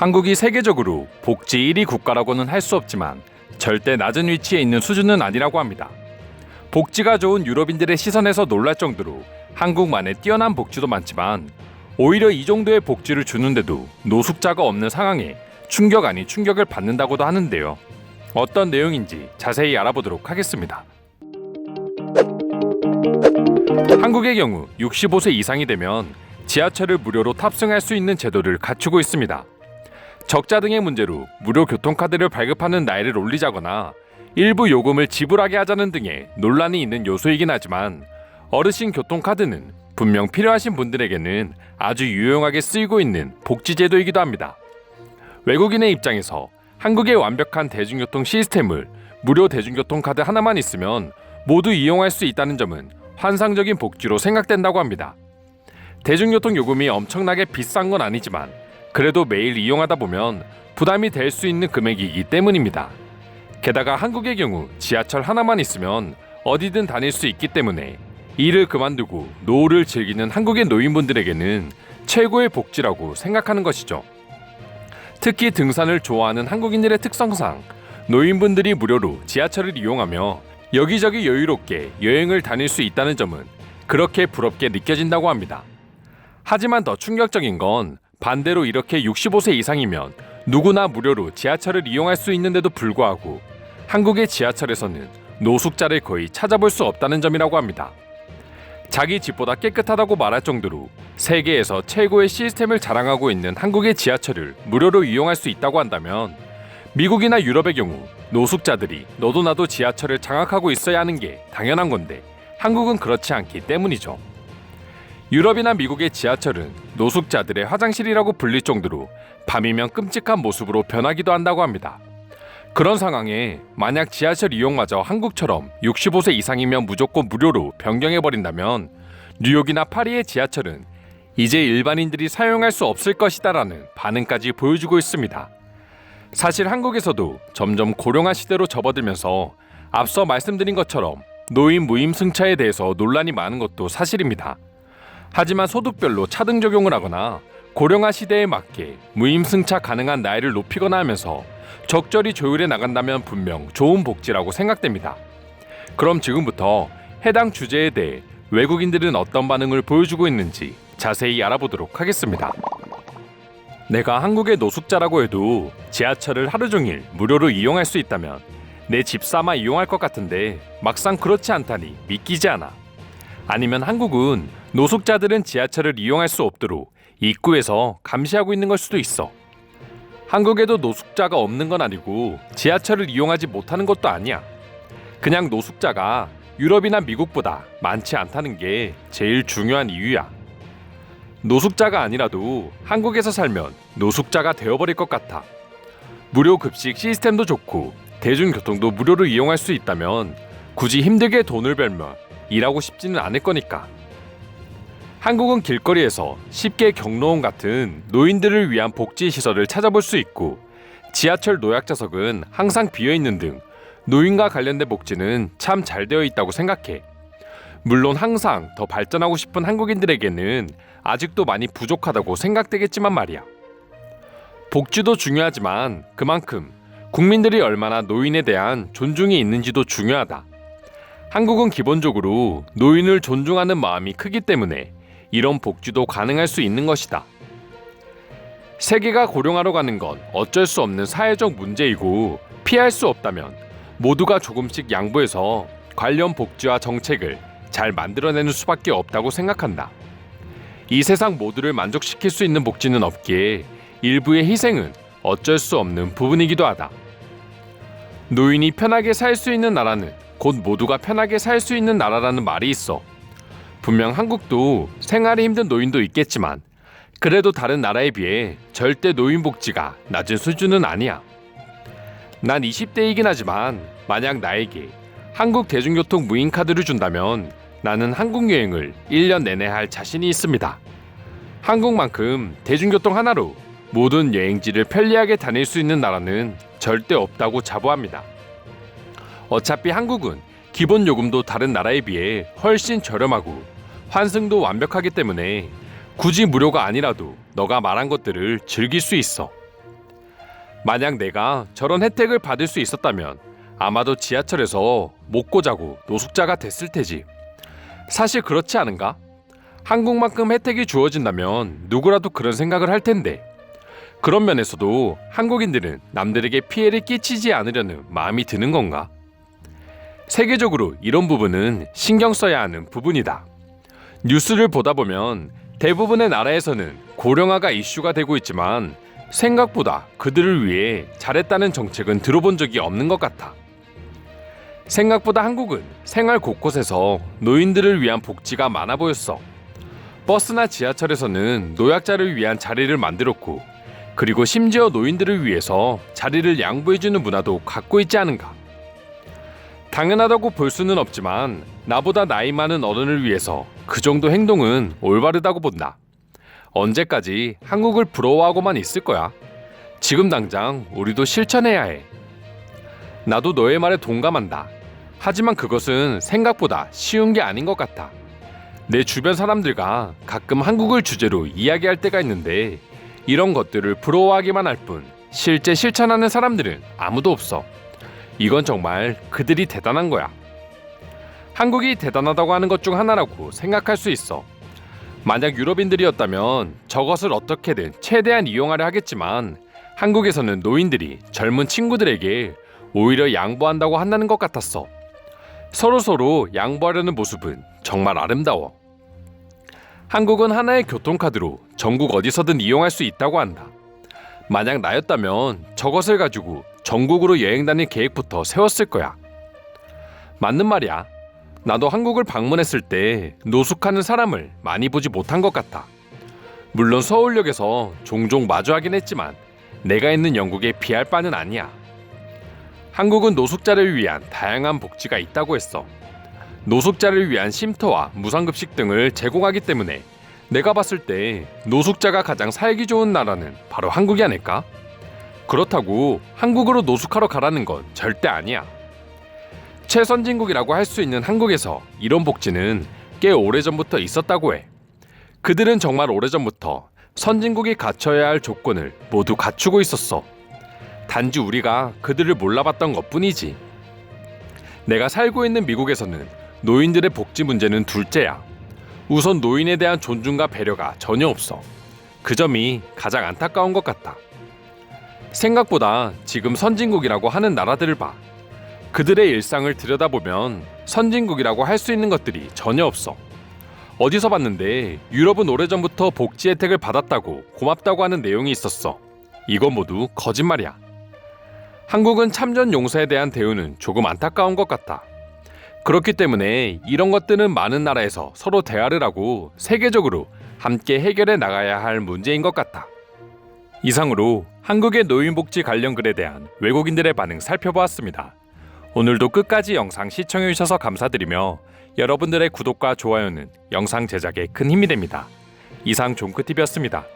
한국이 세계적으로 복지 1위 국가라고는 할 수 없지만 절대 낮은 위치에 있는 수준은 아니라고 합니다. 복지가 좋은 유럽인들의 시선에서 놀랄 정도로 한국만의 뛰어난 복지도 많지만 오히려 이 정도의 복지를 주는데도 노숙자가 없는 상황에 충격 아닌 충격을 받는다고도 하는데요. 어떤 내용인지 자세히 알아보도록 하겠습니다. 한국의 경우 65세 이상이 되면 지하철을 무료로 탑승할 수 있는 제도를 갖추고 있습니다. 적자 등의 문제로 무료 교통카드를 발급하는 나이를 올리자거나 일부 요금을 지불하게 하자는 등의 논란이 있는 요소이긴 하지만 어르신 교통카드는 분명 필요하신 분들에게는 아주 유용하게 쓰이고 있는 복지제도이기도 합니다. 외국인의 입장에서 한국의 완벽한 대중교통 시스템을 무료 대중교통카드 하나만 있으면 모두 이용할 수 있다는 점은 환상적인 복지로 생각된다고 합니다. 대중교통 요금이 엄청나게 비싼 건 아니지만 그래도 매일 이용하다 보면 부담이 될 수 있는 금액이기 때문입니다. 게다가 한국의 경우 지하철 하나만 있으면 어디든 다닐 수 있기 때문에 일을 그만두고 노후를 즐기는 한국의 노인분들에게는 최고의 복지라고 생각하는 것이죠. 특히 등산을 좋아하는 한국인들의 특성상 노인분들이 무료로 지하철을 이용하며 여기저기 여유롭게 여행을 다닐 수 있다는 점은 그렇게 부럽게 느껴진다고 합니다. 하지만 더 충격적인 건 반대로 이렇게 65세 이상이면 누구나 무료로 지하철을 이용할 수 있는데도 불구하고 한국의 지하철에서는 노숙자를 거의 찾아볼 수 없다는 점이라고 합니다. 자기 집보다 깨끗하다고 말할 정도로 세계에서 최고의 시스템을 자랑하고 있는 한국의 지하철을 무료로 이용할 수 있다고 한다면 미국이나 유럽의 경우 노숙자들이 너도 나도 지하철을 장악하고 있어야 하는 게 당연한 건데 한국은 그렇지 않기 때문이죠. 유럽이나 미국의 지하철은 노숙자들의 화장실이라고 불릴 정도로 밤이면 끔찍한 모습으로 변하기도 한다고 합니다. 그런 상황에 만약 지하철 이용마저 한국처럼 65세 이상이면 무조건 무료로 변경해 버린다면 뉴욕이나 파리의 지하철은 이제 일반인들이 사용할 수 없을 것이다라는 반응까지 보여주고 있습니다. 사실 한국에서도 점점 고령화 시대로 접어들면서 앞서 말씀드린 것처럼 노인 무임승차에 대해서 논란이 많은 것도 사실입니다. 하지만 소득별로 차등 적용을 하거나 고령화 시대에 맞게 무임승차 가능한 나이를 높이거나 하면서 적절히 조율해 나간다면 분명 좋은 복지라고 생각됩니다. 그럼 지금부터 해당 주제에 대해 외국인들은 어떤 반응을 보여주고 있는지 자세히 알아보도록 하겠습니다. 내가 한국의 노숙자라고 해도 지하철을 하루 종일 무료로 이용할 수 있다면 내집 삼아 이용할 것 같은데 막상 그렇지 않다니 믿기지 않아. 아니면 한국은 노숙자들은 지하철을 이용할 수 없도록 입구에서 감시하고 있는 걸 수도 있어. 한국에도 노숙자가 없는 건 아니고 지하철을 이용하지 못하는 것도 아니야. 그냥 노숙자가 유럽이나 미국보다 많지 않다는 게 제일 중요한 이유야. 노숙자가 아니라도 한국에서 살면 노숙자가 되어버릴 것 같아. 무료 급식 시스템도 좋고 대중교통도 무료로 이용할 수 있다면 굳이 힘들게 돈을 벌며 일하고 싶지는 않을 거니까. 한국은 길거리에서 쉽게 경로원 같은 노인들을 위한 복지 시설을 찾아볼 수 있고 지하철 노약자석은 항상 비어 있는 등 노인과 관련된 복지는 참 잘 되어 있다고 생각해. 물론 항상 더 발전하고 싶은 한국인들에게는 아직도 많이 부족하다고 생각되겠지만 말이야. 복지도 중요하지만 그만큼 국민들이 얼마나 노인에 대한 존중이 있는지도 중요하다. 한국은 기본적으로 노인을 존중하는 마음이 크기 때문에 이런 복지도 가능할 수 있는 것이다. 세계가 고령화로 가는 건 어쩔 수 없는 사회적 문제이고 피할 수 없다면 모두가 조금씩 양보해서 관련 복지와 정책을 잘 만들어내는 수밖에 없다고 생각한다. 이 세상 모두를 만족시킬 수 있는 복지는 없기에 일부의 희생은 어쩔 수 없는 부분이기도 하다. 노인이 편하게 살 수 있는 나라는 곧 모두가 편하게 살 수 있는 나라라는 말이 있어. 분명 한국도 생활이 힘든 노인도 있겠지만 그래도 다른 나라에 비해 절대 노인 복지가 낮은 수준은 아니야. 난 20대이긴 하지만 만약 나에게 한국 대중교통 무인 카드를 준다면 나는 한국 여행을 1년 내내 할 자신이 있습니다. 한국만큼 대중교통 하나로 모든 여행지를 편리하게 다닐 수 있는 나라는 절대 없다고 자부합니다. 어차피 한국은 기본 요금도 다른 나라에 비해 훨씬 저렴하고 환승도 완벽하기 때문에 굳이 무료가 아니라도 너가 말한 것들을 즐길 수 있어. 만약 내가 저런 혜택을 받을 수 있었다면 아마도 지하철에서 먹고 자고 노숙자가 됐을 테지. 사실 그렇지 않은가? 한국만큼 혜택이 주어진다면 누구라도 그런 생각을 할 텐데. 그런 면에서도 한국인들은 남들에게 피해를 끼치지 않으려는 마음이 드는 건가? 세계적으로 이런 부분은 신경 써야 하는 부분이다. 뉴스를 보다 보면 대부분의 나라에서는 고령화가 이슈가 되고 있지만 생각보다 그들을 위해 잘했다는 정책은 들어본 적이 없는 것 같아. 생각보다 한국은 생활 곳곳에서 노인들을 위한 복지가 많아 보였어. 버스나 지하철에서는 노약자를 위한 자리를 만들었고, 그리고 심지어 노인들을 위해서 자리를 양보해주는 문화도 갖고 있지 않은가. 당연하다고 볼 수는 없지만 나보다 나이 많은 어른을 위해서 그 정도 행동은 올바르다고 본다. 언제까지 한국을 부러워하고만 있을 거야? 지금 당장 우리도 실천해야 해. 나도 너의 말에 동감한다. 하지만 그것은 생각보다 쉬운 게 아닌 것 같아. 내 주변 사람들과 가끔 한국을 주제로 이야기할 때가 있는데 이런 것들을 부러워하기만 할 뿐 실제 실천하는 사람들은 아무도 없어. 이건 정말 그들이 대단한 거야. 한국이 대단하다고 하는 것 중 하나라고 생각할 수 있어. 만약 유럽인들이었다면 저것을 어떻게든 최대한 이용하려 하겠지만 한국에서는 노인들이 젊은 친구들에게 오히려 양보한다고 한다는 것 같았어. 서로 서로 양보하려는 모습은 정말 아름다워. 한국은 하나의 교통카드로 전국 어디서든 이용할 수 있다고 한다. 만약 나였다면 저것을 가지고 전국으로 여행 다닐 계획부터 세웠을 거야. 맞는 말이야. 나도 한국을 방문했을 때 노숙하는 사람을 많이 보지 못한 것 같아. 물론 서울역에서 종종 마주하긴 했지만 내가 있는 영국에 비할 바는 아니야. 한국은 노숙자를 위한 다양한 복지가 있다고 했어. 노숙자를 위한 쉼터와 무상급식 등을 제공하기 때문에 내가 봤을 때 노숙자가 가장 살기 좋은 나라는 바로 한국이 아닐까? 그렇다고 한국으로 노숙하러 가라는 건 절대 아니야. 최선진국이라고 할 수 있는 한국에서 이런 복지는 꽤 오래전부터 있었다고 해. 그들은 정말 오래전부터 선진국이 갖춰야 할 조건을 모두 갖추고 있었어. 단지 우리가 그들을 몰라봤던 것 뿐이지. 내가 살고 있는 미국에서는 노인들의 복지 문제는 둘째야. 우선 노인에 대한 존중과 배려가 전혀 없어. 그 점이 가장 안타까운 것 같다. 생각보다 지금 선진국이라고 하는 나라들을 봐. 그들의 일상을 들여다보면 선진국이라고 할 수 있는 것들이 전혀 없어. 어디서 봤는데 유럽은 오래전부터 복지 혜택을 받았다고 고맙다고 하는 내용이 있었어. 이건 모두 거짓말이야. 한국은 참전 용사에 대한 대우는 조금 안타까운 것 같다. 그렇기 때문에 이런 것들은 많은 나라에서 서로 대화를 하고 세계적으로 함께 해결해 나가야 할 문제인 것 같다. 이상으로 한국의 노인복지 관련 글에 대한 외국인들의 반응 살펴보았습니다. 오늘도 끝까지 영상 시청해 주셔서 감사드리며 여러분들의 구독과 좋아요는 영상 제작에 큰 힘이 됩니다. 이상 종크TV였습니다.